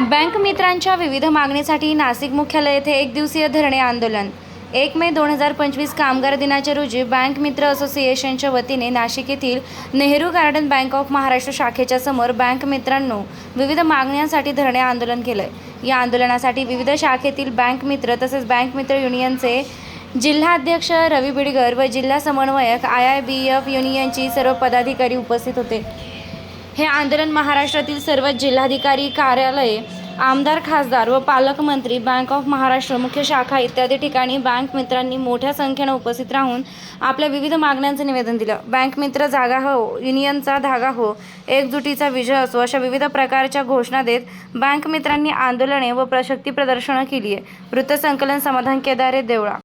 Bank मित्रांच्या विविध मागणीसाठी नाशिक मुख्यालय येथे एक दिवसीय धरणे आंदोलन. एक मे दोन हजार पंचवीस कामगार दिनाच्या रोजी बँक मित्र असोसिएशनच्या वतीने नाशिक येथील Nehru garden bank of Maharashtra शाखेच्या समोर बँक मित्रांनो विविध मागण्यांसाठी धरणे आंदोलन केलंय. या आंदोलनासाठी विविध शाखेतील बँक मित्र तसेच बँक मित्र युनियनचे जिल्हाध्यक्ष रवी बिडगर व जिल्हा समन्वयक आय आय बी एफ युनियनची सर्व पदाधिकारी उपस्थित होते. हे आंदोलन महाराष्ट्रातील सर्व जिल्हाधिकारी कार्यालये आमदार खासदार व पालकमंत्री बँक ऑफ महाराष्ट्र मुख्य शाखा इत्यादी ठिकाणी बँक मित्रांनी मोठ्या संख्येनं उपस्थित राहून आपल्या विविध मागण्यांचं निवेदन दिलं. बँक मित्र जागा हो युनियनचा धागा हो एकजुटीचा विजय असो अशा विविध प्रकारच्या घोषणा देत बँक मित्रांनी आंदोलने व प्रशक्ती प्रदर्शनं केली आहे वृत्तसंकलन समाधान केदारे देवळा